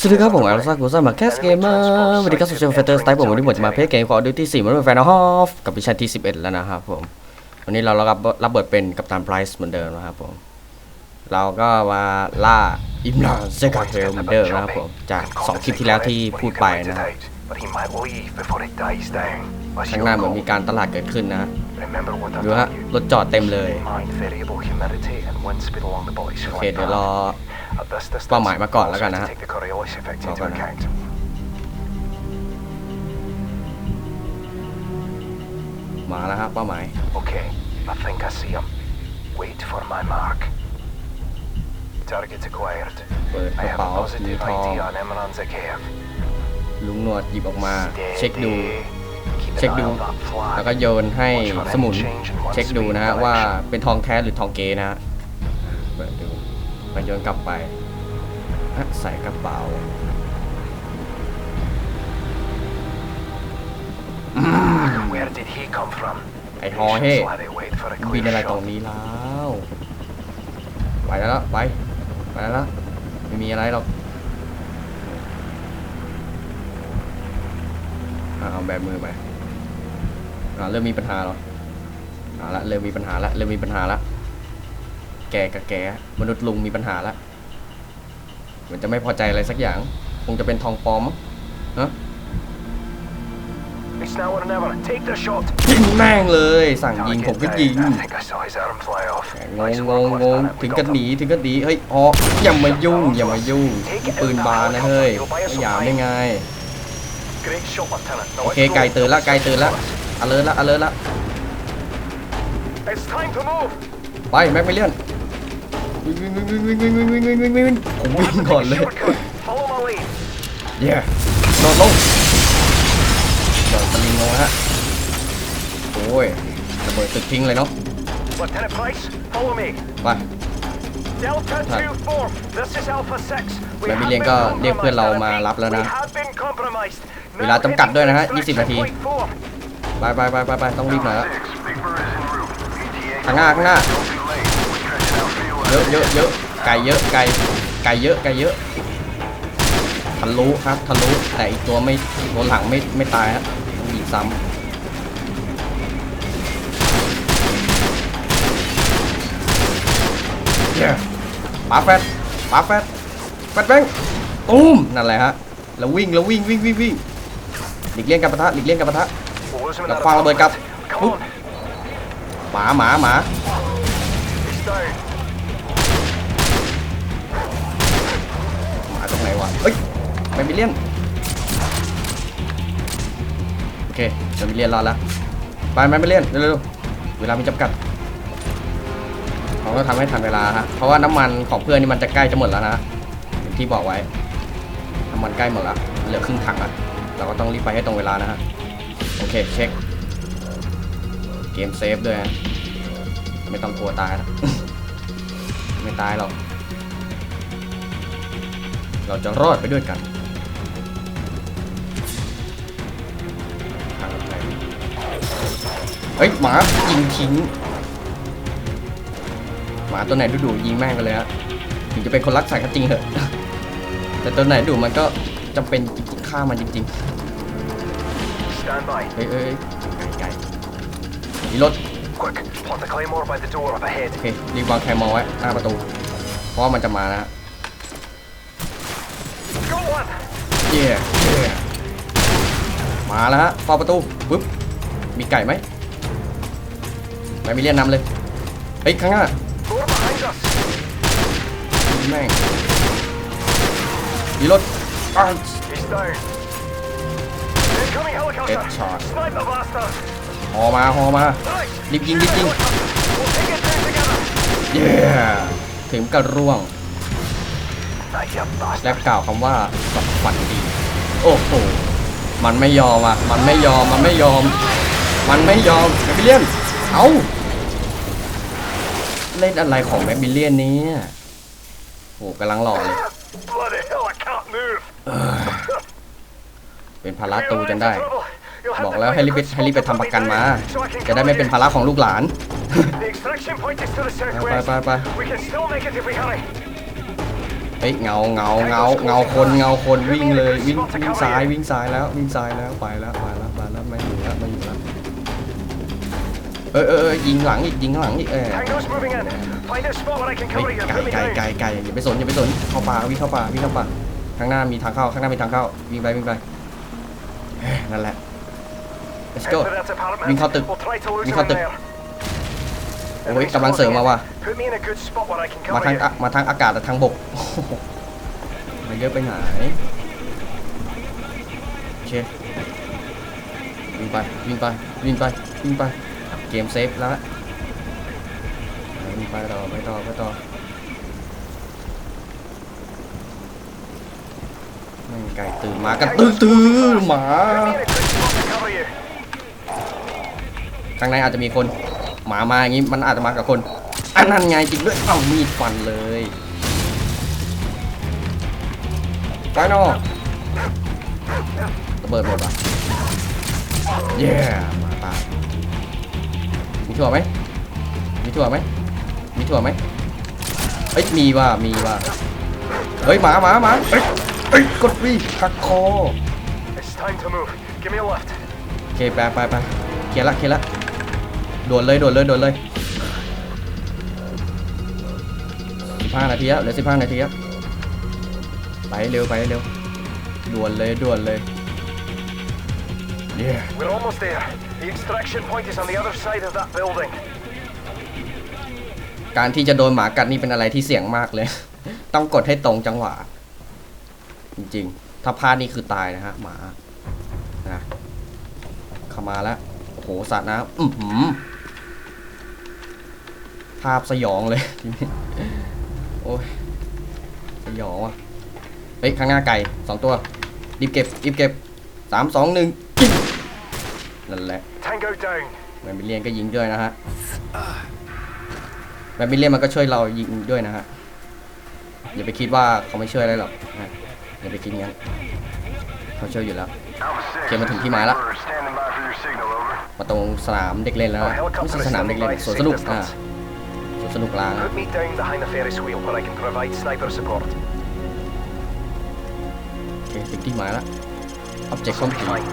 สวัสดีครับผมอาร์ซักกูซ่ามาแคสเกมเมอร์วัสดีครับสุดเชฟเฟเตอร์สไตล์ผมวันนี้ผมจะมาเพลย์เกมคอดิวตี้สี่มันเป็นแฟนฮอฟกับมิชชั่นที่11แล้วนะครับผม วันนี้เรารับบรับบทเป็นกัปตันไพรส์เหมือนเดิมนะครับผม เราก็มาล่าอิมรานเซกาเฮลเหมือนเดิมนะครับผม จาก2คลิปที่แล้วที่พูดไปนะครับข้างหน้าเหมือนมีการตลาดเกิดขึ้นนะดูฮะรถจอดเต็มเลย โอเคเดี๋ยวรอ path. At this distance, เป้าหมายมาก่อนแล้วกัน also นะฮะ take the Coriolis effect รอ into ก่อนนะ account. มาแล้วครับเป้าหมาย Okay, I think I see him. Wait for my mark. Target acquired. เปิดก I ระ have เป๋า a สี positive ทอง ID on Imran Zakev. ลุงหนวดหยิบออกมา เช็คดู Keep an เช็ค eye ดู on that flag. แล้วก็โยนให้สมุน เช็คดูนะฮะว่าเป็นทองแท้หรือทองเกนะฮะเปิดดู มันโยนกลับไปฮะใส่กระเป๋า Where did he come from? ไอฮอเฮ่ Patience while they wait for a บิน clear อะไรตรง shot. นี้แล้วไปแล้วล่ะไปไปแล้วล่ะไม่มีอะไรหรอกอะเอาแบบมือไปอ่าเริ่มมีปัญหาแล้วเอาละเริ่มมีปัญหาละเริ่มมีปัญหาละ แกกับแกมนุษย์ลุงมีปัญหาละเหมือนจะไม่พอใจอะไรสักอย่าง คงจะเป็นทองปลอมมั้งฮะ It's now or never. Take the shot. ยิงแม่งเลย สั่งยิง Target ผมก็ down. ยิง I think I saw his arm fly off. งง Nice ง work, งง Lieutenant. We ถึง got กันห them. นีถึงกันหนีเฮ้ยอ๋ออย่ามายุ่ง อย่ามายุ่งปืนบานนะเฮ้ยไม่หยามได้ไง Great shot, Lieutenant. Now โอ let's เค go. ไกลเตือนละไกลเตือนละอเลิร์ละอเลิร์ละ It's time to move. ไปแม็กไม่เลื่อน วิ่งวิ่งวิ่งวิ่งวิ่งวิ่งวิ่งวิ่งวิ่งวิ่งผมวิ่งก่อนเลย Follow my lead. เย้โดดลงโดดสลิงลงนะฮะโอ้ยระเบิดตึกทิ้งเลยเนาะ Lieutenant Price, follow me. ไป Delta 2-4, this is Alpha 6. We แม่ have พี่เลี้ยงก็เรียกเพื่อนเรา compromised. มารับแล้วนะ have been compromised. เวลาจำกัดด้วยนะฮะ Now 20 นาที extraction point four. ไปไปไปไปไปต้องรีบหน่อยละข้างหน้าข้างหน้า เยอะเยอะเยอะไก่เยอะไก่ไก่เยอะไก่เยอะทะลุครับทะลุแต่อีกตัวไม่ตัวหลังไม่ไม่ตายฮะต้องยิงซ้ำเย้ปาแฟดปาแฟดแฟดแบงตุ้มนั่นแหละฮะแล้ววิ่งแล้ววิ่งวิ่งวิ่งวิ่งหลีกเลี่ยงกับปะทะหลีกเลี่ยงกับปะทะ We're losing Là that khoan là bơi cặp. apartment. Come Úp. on, หมาหมาหมา เอ้ยไม่มีเลียนโอเคไม่มีเลียนรอดแล้วไปไม่มีเลียนเร็วๆเวลามีจำกัดเราก็ทำให้ทันเวลาฮะเพราะว่าน้ำมันของเพื่อนนี่มันจะใกล้จะหมดแล้วนะอย่างที่บอกไว้น้ำมันใกล้หมดแล้วเหลือครึ่งถังล้วเราก็ต้องรีบไปให้ตรงเวลานะฮะโอเคเช็คเกมเซฟด้วยฮะไม่ต้องกลัวตายนะไม่ตายหรอก เราจะรอดไปด้วยกันทางไหนเฮ้ยหมายิงทิ้งหมาตัวไหนดุๆยิงแม่งไปเลยฮะถึงจะเป็นคนรักสัตว์ก็จริงเหอะ แต่ตัวไหนดุมันก็จำเป็นจริงๆฆ่ามันจริง Stand by. ๆเฮ้ยเฮ้ยไก่ไก่มีรถ Quick, plant the claymore by the door up ahead. โอเครีบวางแคมมอไว้หน้าประตู เพราะว่ามันจะมานะฮะ Go on. เย่มาแล้วฮะเข้าประตูปึ๊บมีไก่ไหมไม่มีเลียนนำเลยเฮ้ยข้างหน้าแม่งยีรถอัเอ็ดช็อตหอมาหอมารีบยิงรีบยิงเย่ถึงกระร่วง และ bastard. กล่าวคำว่าสัฝันดีโอ้โหมันไม่ยอมอะมันไม่ยอมมันไม่ยอม มันไม่ยอมแมคบิเลียนเอ้าเล่นอะไรของแมคบิเลียนเนี้โอ้กำลังหล่อเลย Bloody hell, I can't move. เป็นภาระตูจนได้ Trouble. You'll have บอก to แล้ว find ให้ a รีบไป good ให้รีบ spot ไป to ทำประกันมา put me down so I can จะได้ไม่ cover เป็น you. ภาระของลูกหลาน The extraction point is to the ไป southwest. ไปไป เฮ้ยเงาเงาเงาเงาคนเงาคนวิ่งเลยวิ่งวิ่งซ้ายวิ่งซ้ายแล้ววิ่งซ้ายแล้วไปแล้วไปแล้วไปแล้วไม่อยู่แล้วไม่อยู่แล้วเออเออเออยิงหลังอีกยิงข้างหลังอีกเออ Tango's moving in. Find a spot where I can เฮ้ cover ย you. ไก่ Put me ไก่ down. ไก่ไก่อย่าไปสนอย่าไปสนเข้าป่าวิ่งเข้าป่าวิ่งเข้าป่าข้างหน้ามีทางเข้าข้างหน้ามีทางเข้าวิ่งไปวิ่งไปเฮ้ยนั่นแหละ let's Head go for that apartment. วิ่งเข้าตึก We'll try to lose วิ่ง him เข้า in ตึก there. โอ้ยกำลังเสริมมาว่ะ Put me in a good spot where I can มา cover ทาง you. อะมาทางอากาศแต่ทางบกมันเยอะไปไหนโอเควิ่งไปวิ่งไปวิ่งไปวิ่งไปเกมเซฟแล้วละวิ่งไปต่อไปต่อไปต่อแม่งไก่ตื่นมากันตื่นตื่นหมา Put me in a good spot to cover you. ข้างในอาจจะมีคน หมามาอย่างงี้มันอาจจะมากับคนอันนั้นไงจริงด้วยเอามีดฟันเลยไปนอระเบิดหมดว่ะเย้มาตายมีถั่วไหมมีถั่วไหมมีถั่วไหมเอ้ยมีว่ะมีว่ะเฮ้ยหมาหมาหมาเอ้ยเอ้ยกดรีหักคอ It's time to move. Give me a lift. โอเคไปไปไปเคลียร์ละเคลียร์ละ ด่วนเลยด่วนเลยด่วนเลยสิบห้านาทีแล้วเหลือสิบห้านาทีแล้วไปเร็วไปเร็วด่วนเลยด่วนเลยเย้ We're almost there. The extraction point is on the other side of that building. การที่จะโดนหมากัดนี่เป็นอะไรที่เสี่ยงมากเลย ต้องกดให้ตรงจังหวะ จริงๆ ถ้าพลาดนี่คือตายนะฮะหมานะเข้ามาแล้วโอ้โหสาดน้ำอือหือ ภาพสยองเลยทีนี้โอ้ยสยองอะเฮ้ยข้างหน้าไก่สองตัวรีบเก็บรีบเก็บสามสองหนึ่งยิงนั่นแหละ Tango down. แมนบิเลียนก็ยิงด้วยนะฮะแมนบิเลียนมันก็ช่วยเรายิงด้วยนะฮะอย่าไปคิดว่าเขาไม่ช่วยอะไรหรอกนะอย่าไปคิดงั้นเขาช่วยอยู่แล้ว Alpha เกมมาถึงที่หมายละ We're standing by for your signal, over. มาตรงสนามเด็กเล่นแล้ว Our นะไม่ helicopter ใช่ is สนามเด็ก standing เล่น by สวน safe สนุกอ่า distance. ส วนสนุกล้าง Put me down behind the Ferris wheel where I can provide sniper support. โอเคถึงที่หมายละ object This will be complete fine.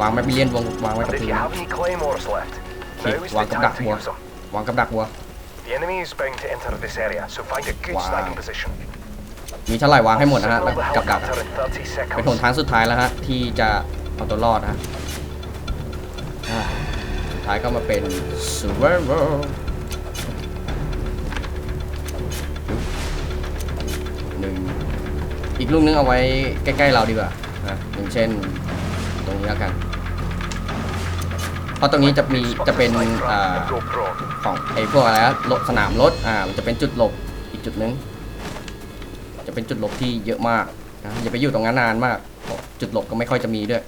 วางแมนบิเลียนวางวางไว้ And กับ if พื้ you น have any claymores left, โอเค now is วาง the กับ time ดัก to วัว use them. วางกับดักวัว The enemy is bound to enter this area, so find a good Wow. sniping position. มีเท่าไหร่วางให้หมดนะฮะ Signal แล้ว the กับดัก helicopter in 30เป็นหน seconds. ทางสุดท้ายแล้วฮะ ที่จะเอาตัวรอดนะฮะอ่าสุดท้ายก็มาเป็น survivor อีกลูกนึงเอาไว้ใกล้ๆเราดีกว่านะอย่างเช่น ตรงนี้แล้วกัน เพราะตรงนี้จะมีจะเป็นอ่าของไอ้พวกอะไรนะรถสนามรถอ่ามันจะเป็นจุดหลบอีกจุดนึง จะเป็นจุดหลบที่เยอะมากนะอย่าไปอยู่ตรงนั้นนานมาก จุดหลบก็ไม่ค่อยจะมีด้วย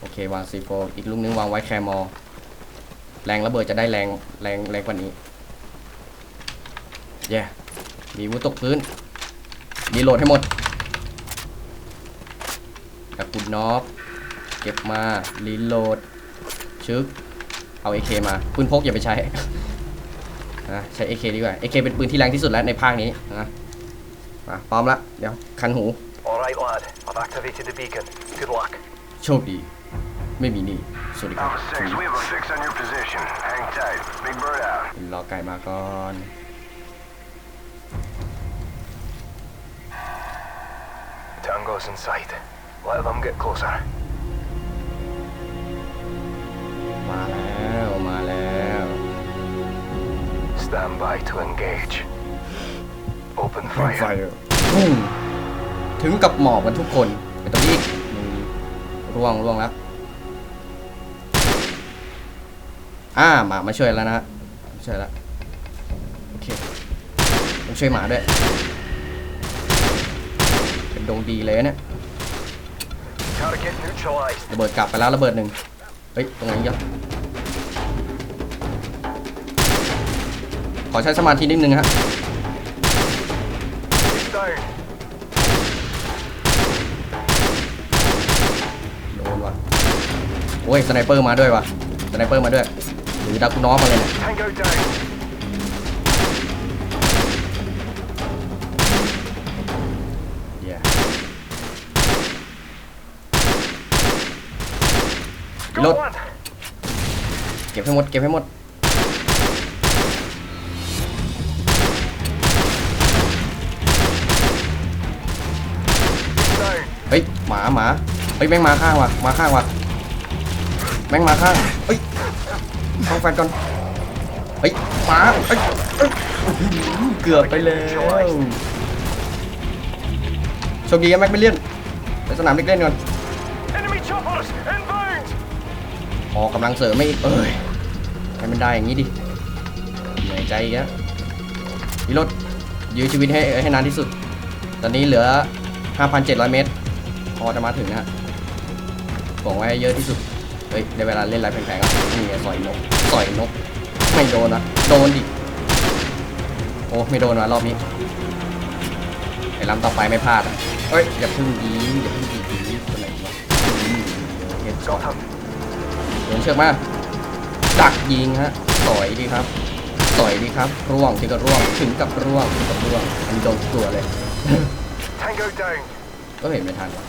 โอเควางซีโฟอีกลูกนึงวางไว้แคมอแรงระเบิดจะได้แรงแรงแรงกว่านี้เย้มีวุธตกพื้นรีโหลดให้หมด กระปุนน็อกเก็บมารีโหลดชึกเอา AK มาปืนพกอย่าไปใช้นะใช้ AK ดีกว่า AK เป็นปืนที่แรงที่สุดแล้วในภาคนี้นะมาพร้อมละเดี๋ยวคันหู All right, lad. I've activated the beacon. Good luck. โชคดีไม่มีหนี่สวัสดีครับ Alpha 6, we have a fix on your position. Hang tight. Big bird out. รอไก่มาก่อน Tango's in sight. Let them get closer. มาแล้วมาแล้ว Stand by to engage. Open ไฟ fire. ถึงกับหมอบกันทุกคนไปตรงนี้อีกหนึ่งร่วงร่วงแล้วอ่าหมามาช่วยแล้วนะฮะมาช่วยแล้วโอเคต้องช่วยหมาด้วยเป็นดวงดีเลยเนี่ย Target neutralized. ระเบิดกลับไปแล้วระเบิดหนึ่งเฮ้ยตรงไหนเยอะขอใช้สมาธินิดนึงฮะ He's down. โดนว่ะโอ้ยสไนเปอร์มาด้วยว่ะสไนเปอร์มาด้วยหรือดากุนอฟมาเลยเนี่ย ร Got ถ one. เก็บให้หมด เก็บให้หมด เฮ้ย หมาหมาเฮ้ย แม่งมาข้างว่ะ มาข้างว่ะ แม่งมาข้าง เฮ้ยต้องแฟนก่อน เฮ้ย หมาเฮ้ยเกือบไปแล้วโชคดีแม็กไม่เลี่ยนไปสนามเด็กเล่นก่อน Enemy choppers inbound. อกำลังเสริมไม่เอ้ยให้มันได้อย่างนี้ดิเหนื่อยใจอีกแล้วพี่รถยื้อชีวิตให้ให้นานที่สุด ตอนนี้เหลือ 5,700 เมตร พอจะมาถึงนะฮะหวังไว้เยอะที่สุด เฮ้ยได้เวลาเล่นไรแผงๆแล้วนี่ไสอยนกสอยนก ไม่โดนนะ โดนดิโอ้ไม่โดนว่ะรอบนี้ไอ้ลำต่อไปไม่พลาดอะเฮ้ยอย่าเพึ่งยิงอย่าเพึ่งยิงยิงตัวไหนวะเห็นก่อน โดนเชือกมาดักยิงฮะต่อยดีครับต่อยดีครับ ร่วงถึงกับร่วงถึงกับร่วงถึงกับร่วงอันนี้โดนทุกตัวเลย Tango down. ก็เห็นไม่ทันว่ะ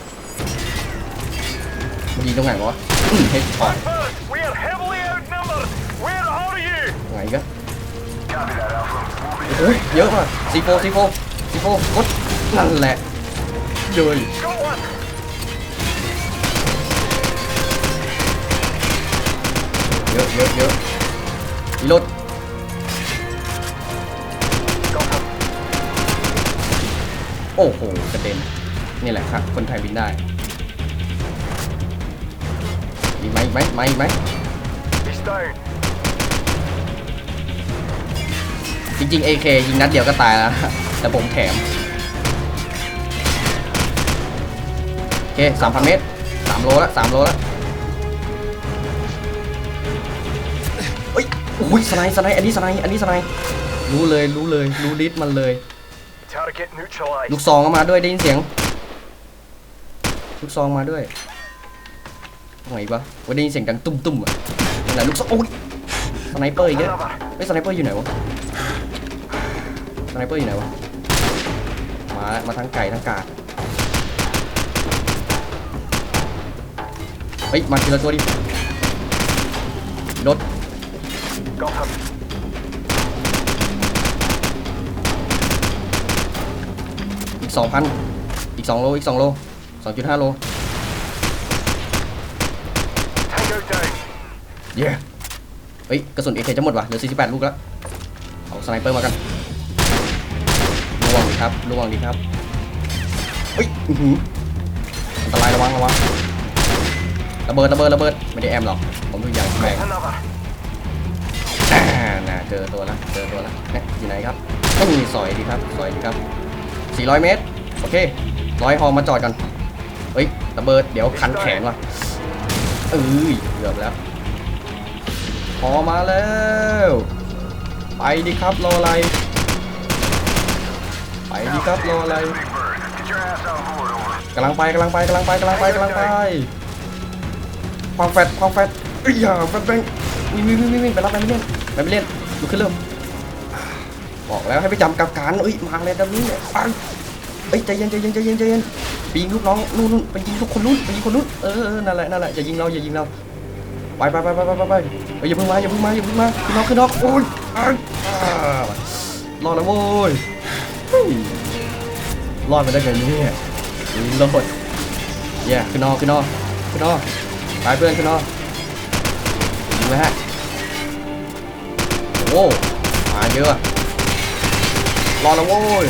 มันยิงตรงไหนวะเฮดช็อต Bird, we are heavily outnumbered. Where are you? ไงก็ Copy that, Alpha. โอ้ยเยอะว่ะซีโฟซีโฟซีโฟกดนั่นแหละเยย เยอะเยอะเยอะอีรถ Got him. โอ้โหกระเด็นนี่แหละครับ คนไทยบินได้มีไหมอีกไหมไหมอีกไหม He's down. จริงๆ AK ยิงนัดเดียวก็ตายแล้ว แต่ผมแถม โอเคสามพันเมตรสามโลละสามโลละ อ้ยสไนด์สไนด์อันนี้สไนด์อันนี้สไนด์รู้เลยรู้เลยรู้ดิสมันเลย Target neutralized. ลูกซองก็มาด้วยได้ยินเสียง ลูกซองมาด้วยตรงไหนปะว่าได้ยินเสียงดังตุ้มๆอะนั่นแหละลูกซองโอ้ยสไนเปอร์อีกแล้ว Another. เฮ้ยสไนเปอร์อยู่ไหนวะสไนเปอร์อยู่ไหนวะมามาทั้งไก่ทั้งกาดเฮ้ยมาทีละตัวดิรถ Got him. อีกสองพันอีกสองโลอีกสองโลสองจุดห้าโล Tango down. เย้เฮ้ยกระสุนเอเคจะหมดว่ะเหลือ 48 ลูกแล้ว เอาสไนเปอร์มากันล่วงดีครับล่วงดีครับ เฮ้ยอื้อหืออันตรายระวังระวังระเบิดระเบิดระเบิด ไม่ได้แอมหรอก ผมทุกอย่างแบง Another. เจอตัวละเจอตัวละเนี่ยอยู่ไหนครับไม่มีซอยดีครับซอยดีครับ 400 เมตร โอเคร้อยฮอมาจอดกันเฮ้ยระเบิดเดี๋ยวคันแขนว่ะเอ้ยเกือบแล้วพอมาแล้วไปดิครับรออะไรไปดิครับรออะไรกำลังไปกำลังไปกำลังไปกำลังไปกำลังไปความแฟดความแฟดเอ้ยอย่าแฟดแบงวิ่งวิ่งวิ่ไปรับไปไม่เล่นไปไม่เล่น ลุกขึ้นเริ่มบอกแล้วให้ไปจำกับการเอ้ยมาเลยดับนี้เนี่ยไปเอ้ยใจเย็นใจเย็นใจเย็นใจเย็นไปยิงลูกน้องนู่นนู่นไปยิงทุกคนนู่นไปยิงคนนู่นเออนั่นแหละนั่นแหละอย่ายิงเราอย่ายิงเราไปไปไปไปไปไปไปอย่าเพิ่งมาอย่าเพิ่งมาอย่าเพิ่งมาขึ้นนอกขึ้นนอกโอ้ยอ้ายอ่ารอดแล้วโว้ยรอดมาได้ไงเนี่ยรอดเย้ขึ้นนอกขึ้นนอกขึ้นนอกไปเพื่อนขึ้นนอกยิงเลยฮะ โอ้โหมาเยอะรอแล้วโว้ย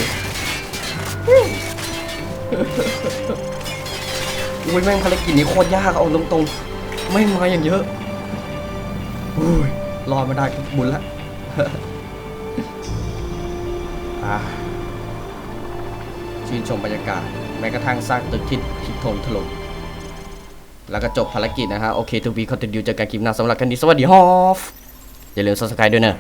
อุ้ยแม่งภารกิจนี้โคตรยากเอาตรงๆไม่มาอย่างเยอะอุ้ยรอดมาได้บุญละชื่นชมบรรยากาศแม้กระทั่งซากตึกที่ทิศทงถล่มแล้วก็จบภารกิจนะฮะโอเคทูบีคอนตินิวเจอกันคลิปหน้าสำหรับกันนี้สวัสดีฮอฟ อย่าลืม subscribe ด้วยเนอะ